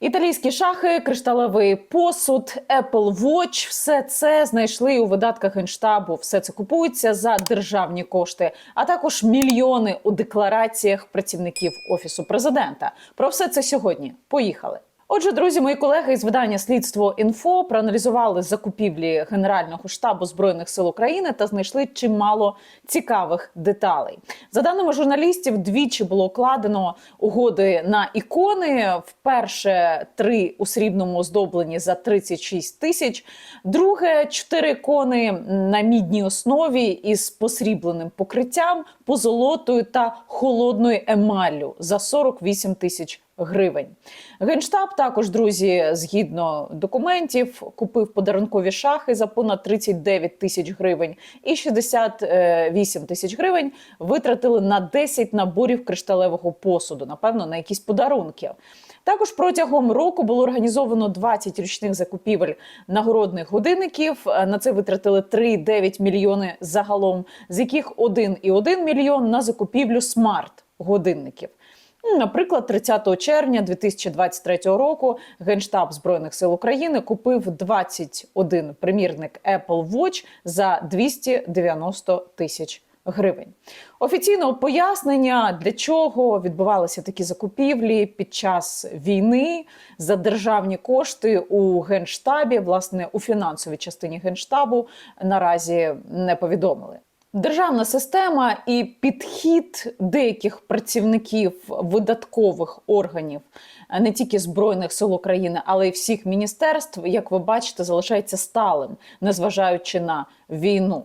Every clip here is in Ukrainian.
Італійські шахи, кришталевий посуд, Apple Watch – все це знайшли у видатках генштабу. Все це купується за державні кошти, а також мільйони у деклараціях працівників офісу президента. Про все це сьогодні. Поїхали. Отже, друзі, мої колеги із видання Слідство інфо проаналізували закупівлі Генерального штабу збройних сил України та знайшли чимало цікавих деталей. За даними журналістів, двічі було укладено угоди на ікони. Вперше три у срібному оздоблені за 36 тисяч. Друге чотири ікони на мідній основі із посрібленим покриттям, позолотою та холодною емаллю за 48 тисяч гривень. Генштаб також, друзі, згідно документів, купив подарункові шахи за понад 39 тисяч гривень і 68 тисяч гривень витратили на 10 наборів кришталевого посуду, напевно, на якісь подарунки. Також протягом року було організовано 20 річних закупівель нагородних годинників. На це витратили 3,9 мільйони загалом, з яких 1,1 мільйон на закупівлю смарт-годинників. Ну, Наприклад, 30 червня 2023 року Генштаб збройних сил України купив 21 примірник Apple Watch за 290 тисяч гривень. Офіційного пояснення для чого відбувалися такі закупівлі під час війни за державні кошти у генштабі, власне, у фінансовій частині генштабу наразі не повідомили. Державна система і підхід деяких працівників видаткових органів не тільки збройних сил України, але й всіх міністерств, як ви бачите, залишається сталим, незважаючи на війну.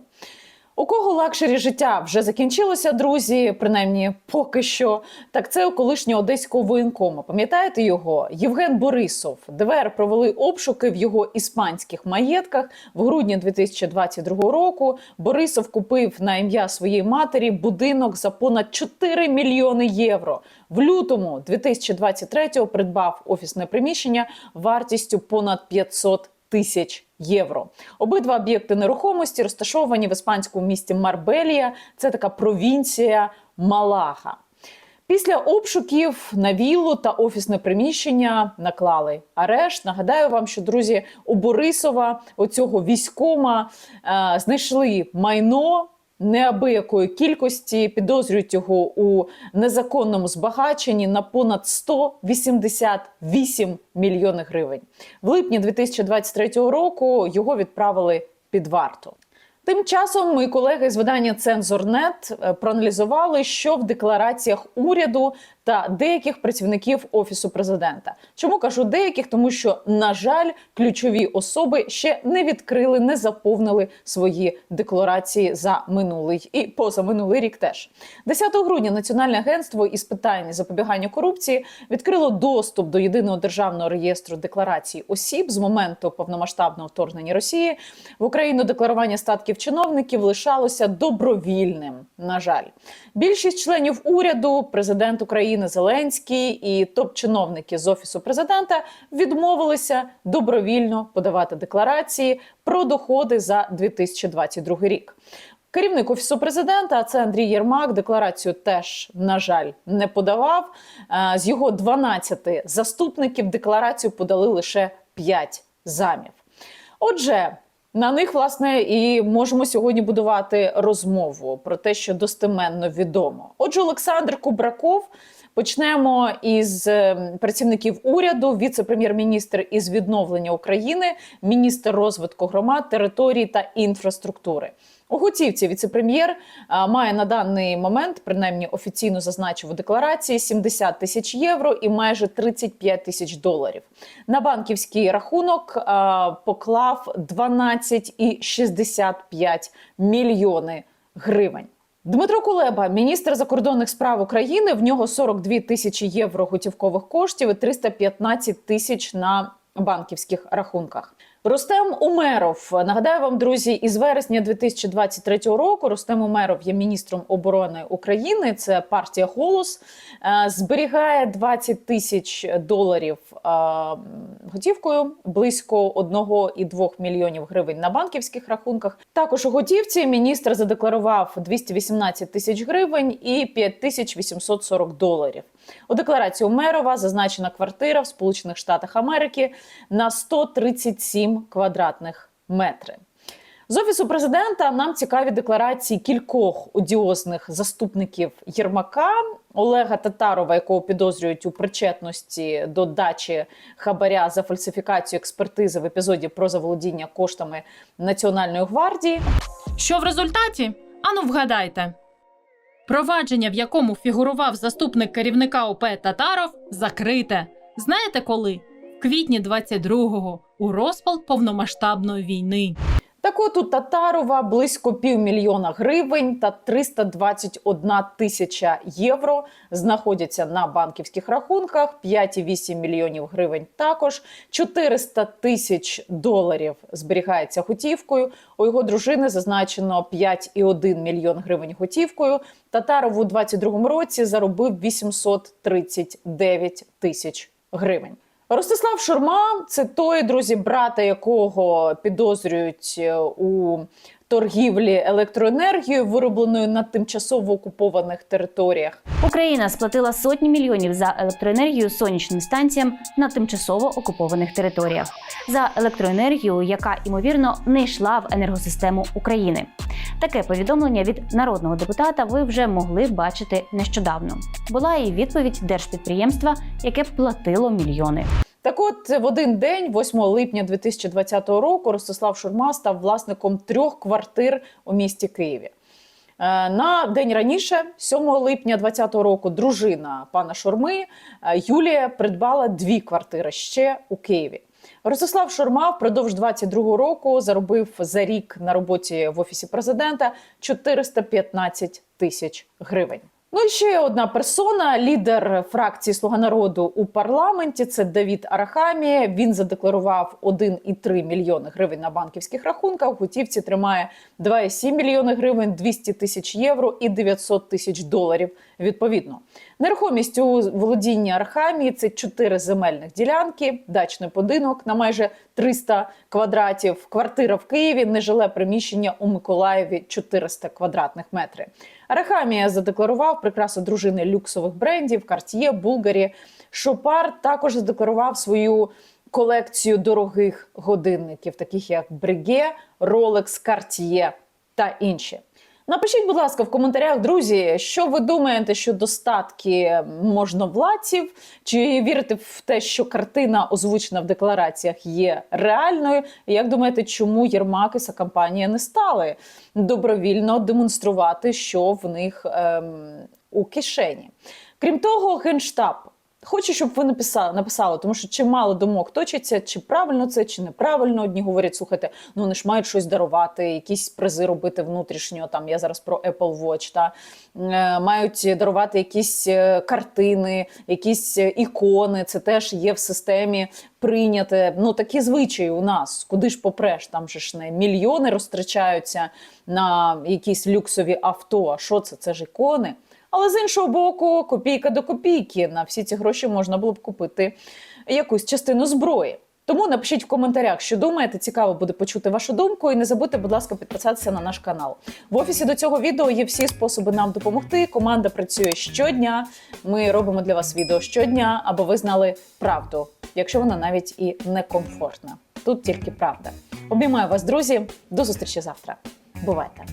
У кого лакшері життя вже закінчилося, друзі, принаймні поки що. Так це у колишнього одеського воєнкома. Пам'ятаєте його? Євген Борисов. ДВР провели обшуки в його іспанських маєтках в грудні 2022 року. Борисов купив на ім'я своєї матері будинок за понад 4 мільйони євро. В лютому 2023-го придбав офісне приміщення вартістю понад 500 тисяч євро. Обидва об'єкти нерухомості розташовані в іспанському місті Марбелія. Це така провінція Малага. Після обшуків на віллу та офісне приміщення наклали арешт. Нагадаю вам, що друзі у Борисова, оцього військома, е, знайшли майно неабиякої кількості, підозрюють його у незаконному збагаченні на понад 188 мільйонів гривень. В липні 2023 року його відправили під варту. Тим часом мої колеги з видання Цензорнет е, проаналізували, що в деклараціях уряду та деяких працівників офісу президента. Чому кажу деяких? Тому що, на жаль, ключові особи ще не відкрили, не заповнили свої декларації за минулий і позаминулий рік. Теж 10 грудня Національне агентство із питань запобігання корупції відкрило доступ до єдиного державного реєстру декларацій осіб з моменту повномасштабного вторгнення Росії в Україну. Декларування статків чиновників лишалося добровільним. На жаль, більшість членів уряду, президент України Зеленський і топ-чиновники з офісу президента відмовилися добровільно подавати декларації про доходи за 2022 рік. Керівник офісу президента, а це Андрій Єрмак, декларацію теж на жаль не подавав. Е, З його 12 заступників декларацію подали лише 5 замів. Отже. На них власне і можемо сьогодні будувати розмову про те, що достеменно відомо. Отже, Олександр Кубраков. Почнемо із е, працівників уряду, віце-прем'єр-міністр із відновлення України, міністр розвитку громад, території та інфраструктури. У Готівці віце-прем'єр має на даний момент, принаймні офіційно зазначив у декларації, 70 тисяч євро і майже 35 тисяч доларів. На банківський рахунок поклав 12,65 мільйони гривень. Дмитро Кулеба, міністр закордонних справ України. В нього 42 тисячі євро готівкових коштів і 315 тисяч на банківських рахунках. Рустем Умеров нагадаю вам, друзі, із вересня 2023 року Рустем Умеров є міністром оборони України. Це партія Голос Е, зберігає 20 тисяч доларів е, готівкою, близько 1,2 мільйонів гривень на банківських рахунках. Також у готівці міністр задекларував 218 тисяч гривень і 5840 доларів. У декларації Умерова зазначена квартира в Сполучених Штатах Америки на 137 квадратних метри. З офісу президента нам цікаві декларації кількох одіозних заступників Єрмака Олега Татарова, якого підозрюють у причетності до дачі хабаря за фальсифікацію експертизи в епізоді про заволодіння коштами Національної гвардії. Що в результаті? Ану, вгадайте. Провадження, в якому фігурував заступник керівника ОП Татаров, закрите. Знаєте коли? В квітні 22-го, у розпал повномасштабної війни. Так от у Татарова близько півмільйона гривень та 321 тисяча євро знаходяться на банківських рахунках. 5,8 мільйонів гривень також 400 тисяч доларів зберігається готівкою. У його дружини зазначено 5,1 мільйон гривень готівкою. Татаров у 22-му році заробив 839 тисяч гривень. Ростислав Шурма це той друзі, брата якого підозрюють е, у торгівлі електроенергією, виробленою на тимчасово окупованих територіях. Україна сплатила сотні мільйонів за електроенергію сонячним станціям на тимчасово окупованих територіях за електроенергію, яка ймовірно не йшла в енергосистему України. Таке повідомлення від народного депутата ви вже могли бачити нещодавно. Була і відповідь держпідприємства, яке платило мільйони. Так от в один день, 8 липня 2020 року, Ростислав Шурма став власником трьох квартир у місті Києві. Е, На день раніше, 7 липня 2020 року, дружина пана Шурми е, Юлія придбала дві квартири ще у Києві. Ростислав Шурма впродовж 22 року заробив за рік на роботі в офісі президента 415 тисяч гривень. Ну і ще одна персона, лідер фракції Слуга народу у парламенті. Це Давід Арахамі. Він задекларував 1,3 мільйони гривень на банківських рахунках. У готівці тримає 2,7 мільйони гривень, 200 тисяч євро і 900 тисяч доларів. Відповідно, нерухомість у володінні Арахамії це чотири земельних ділянки, дачний будинок на майже 300 квадратів, квартира в Києві, нежиле приміщення у Миколаєві 400 квадратних метрів. Арахамія задекларував прикраси дружини люксових брендів Cartier, Булгарі. Шопар також задекларував свою колекцію дорогих годинників, таких як Breguet, Rolex, Cartier та інші. Напишіть, будь ласка, в коментарях, друзі, що ви думаєте щодо статки можновладців? Чи вірите в те, що картина, озвучена в деклараціях, є реальною? І як думаєте, чому Єрмак і компанія не стали добровільно демонструвати, що в них ем, у кишені? Крім того, генштаб. Хочу, щоб ви написали, написали, тому що чимало думок точиться, чи правильно це, чи неправильно. Одні говорять, слухайте, ну вони ж мають щось дарувати, якісь призи робити внутрішньо. Там я зараз про Apple Watch, та е, мають дарувати якісь е, картини, якісь е, ікони. Це теж є в системі прийняте. Ну такі звичаї у нас. Куди ж попреш? Там же ж не мільйони розтрачаються на якісь люксові авто. А що це? Це ж ікони. Але з іншого боку, копійка до копійки. На всі ці гроші можна було б купити якусь частину зброї. Тому напишіть в коментарях, що думаєте. Цікаво буде почути вашу думку. І не забудьте, будь ласка, підписатися на наш канал. В офісі до цього відео є всі способи нам допомогти. Команда працює щодня. Ми робимо для вас відео щодня, аби ви знали правду, якщо вона навіть і некомфортна. Тут тільки правда. Обіймаю вас, друзі. До зустрічі завтра. Бувайте!